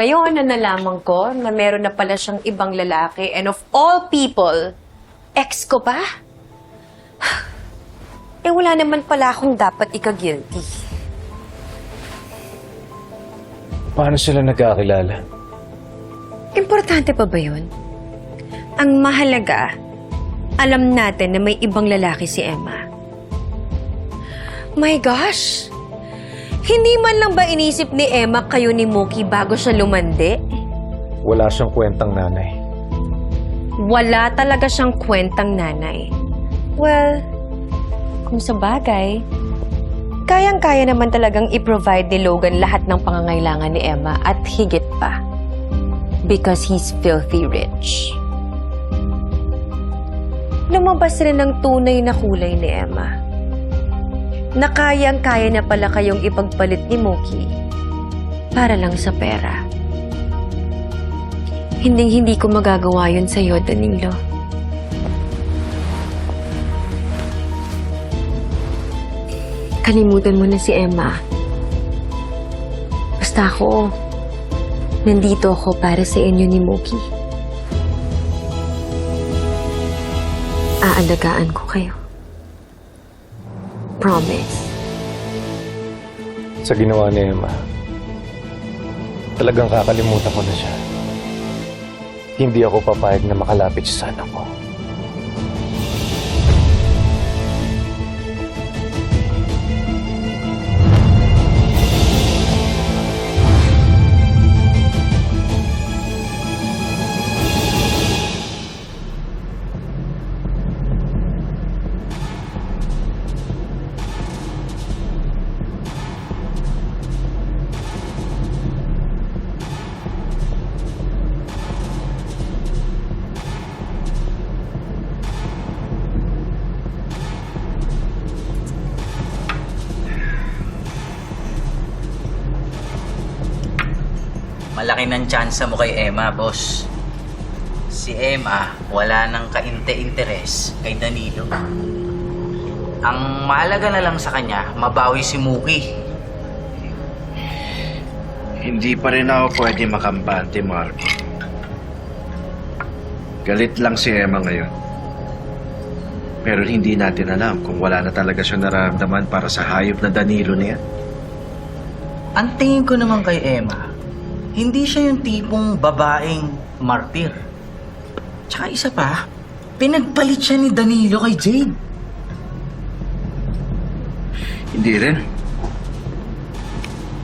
Ngayon na nalaman ko na meron na pala siyang ibang lalaki and of all people, ex ko pa? Eh wala naman pala akong dapat ika-guilty. Paano sila nagkakilala? Importante pa ba yun? Ang mahalaga, alam natin na may ibang lalaki si Emma. My gosh! Hindi man lang ba inisip ni Emma kayo ni Mookie bago siya lumande? Wala siyang kwentang nanay. Wala talaga siyang kwentang nanay. Well, kung sa bagay, kayang-kaya naman talagang i-provide ni Logan lahat ng pangangailangan ni Emma at higit pa. Because he's filthy rich. Lumabas rin ang tunay na kulay ni Emma. Na kayang-kaya na pala kayong ipagpalit ni Mookie para lang sa pera. Hinding-hindi ko magagawa yun sa'yo, Danilo. Kalimutan mo na si Emma. Basta ako, nandito ako para sa inyo ni Mookie. Aalagaan ko kayo. Promise. Sa ginawa ni Emma, talagang kakalimutan ko na siya. Hindi ako papayag na makalapit sa anak ko. Malaki ng tsansa mo kay Emma, boss. Si Emma, wala nang kainte-interes kay Danilo. Ang mahalaga na lang sa kanya, mabawi si Muki. Hindi pa rin ako pwede makambante, Marco. Galit lang si Emma ngayon. Pero hindi natin alam kung wala na talaga siya nararamdaman para sa hayop na Danilo na yan. Ang tingin ko naman kay Emma, hindi siya yung tipong babaeng martir. Tsaka isa pa, pinagpalit siya ni Danilo kay Jade. Hindi rin.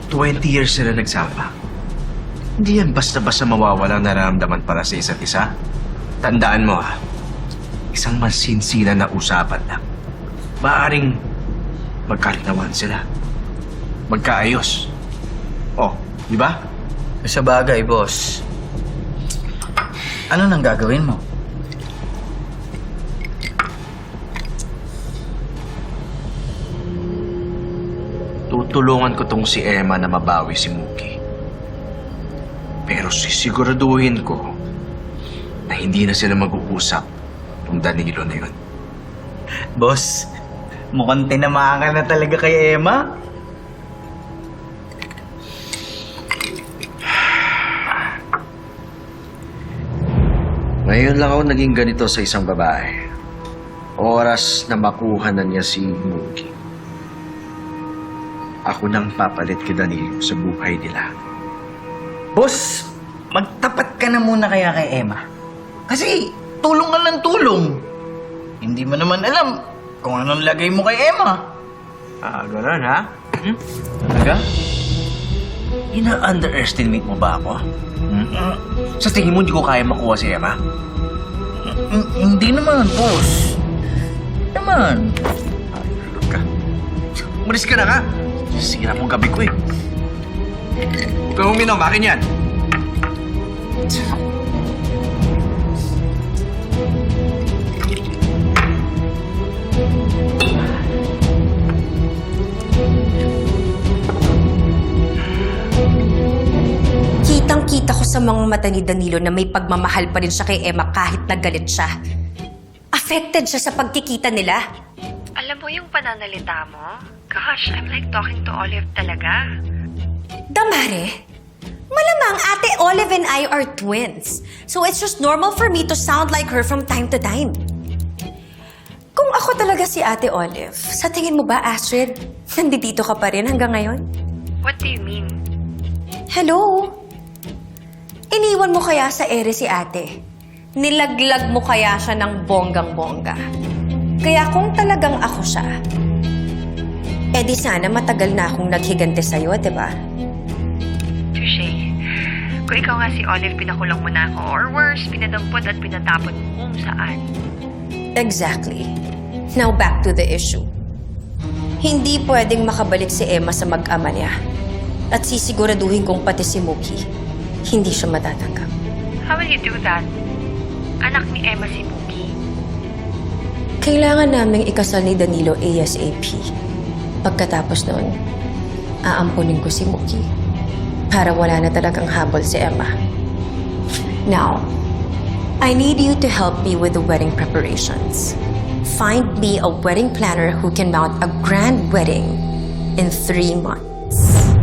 20 years sila nagsama. Hindi yan basta-basta mawawalang nararamdaman para sa isa't isa. Tandaan mo ha, isang mansinsila na usapan lang. Maaring magkalinawan sila. Magkaayos. Oh, di ba? Sa bagay, boss. Ano nang gagawin mo? Tutulungan ko tong si Emma na mabawi si Muki. Pero sisiguraduhin ko na hindi na sila mag-uusap ng Danilo na yun. Boss, mukhang tinamaan ka na talaga kay Emma. Ngayon lang ako naging ganito sa isang babae. Oras na makuha na niya si Muki. Ako nang papalit kay Danilo sa buhay nila. Boss, magtapat ka na muna kaya kay Emma. Kasi tulong ka ng tulong. Hindi mo naman alam kung anong lagay mo kay Emma. Ah, gano'n ha? Hmm? Talaga? Ina-underestimate mo ba ako? Hmm? Sa tingin mo hindi ko kaya makuha si Emma? H- hindi naman, boss. Naman. Ka. Umalis ka na nga. Sira mo gabi ko eh. Huwag kang uminom, akin yan. Kitang-kita ko sa mga mata ni Danilo na may pagmamahal pa rin siya kay Emma kahit nagalit siya. Affected siya sa pagkikita nila. Alam mo yung pananalita mo? Gosh, I'm like talking to Olive talaga. Damare, Malamang Ate Olive and I are twins. So it's just normal for me to sound like her from time to time. Kung ako talaga si Ate Olive, sa tingin mo ba, Astrid, nandito ka pa rin hanggang ngayon? What do you mean? Hello? Iniwan mo kaya sa ere si ate? Nilaglag mo kaya siya ng bonggang-bongga? Kaya kung talagang ako siya, edi sana matagal na akong naghigante sa'yo, di ba? Touche. Kung ikaw nga si Olive, pinakulong mo na ako. Or worse, pinadampot at pinatapon mo kung saan. Exactly. Now back to the issue. Hindi pwedeng makabalik si Emma sa mag-ama niya. At sisiguraduhin kong pati si Mookie, hindi siya matatanggap. How will you do that? Anak ni Emma si Mookie. Kailangan naming ikasal ni Danilo ASAP. Pagkatapos noon, aampunin ko si Mookie. Para wala na talagang habol si Emma. Now, I need you to help me with the wedding preparations. Find me a wedding planner who can mount a grand wedding in three months.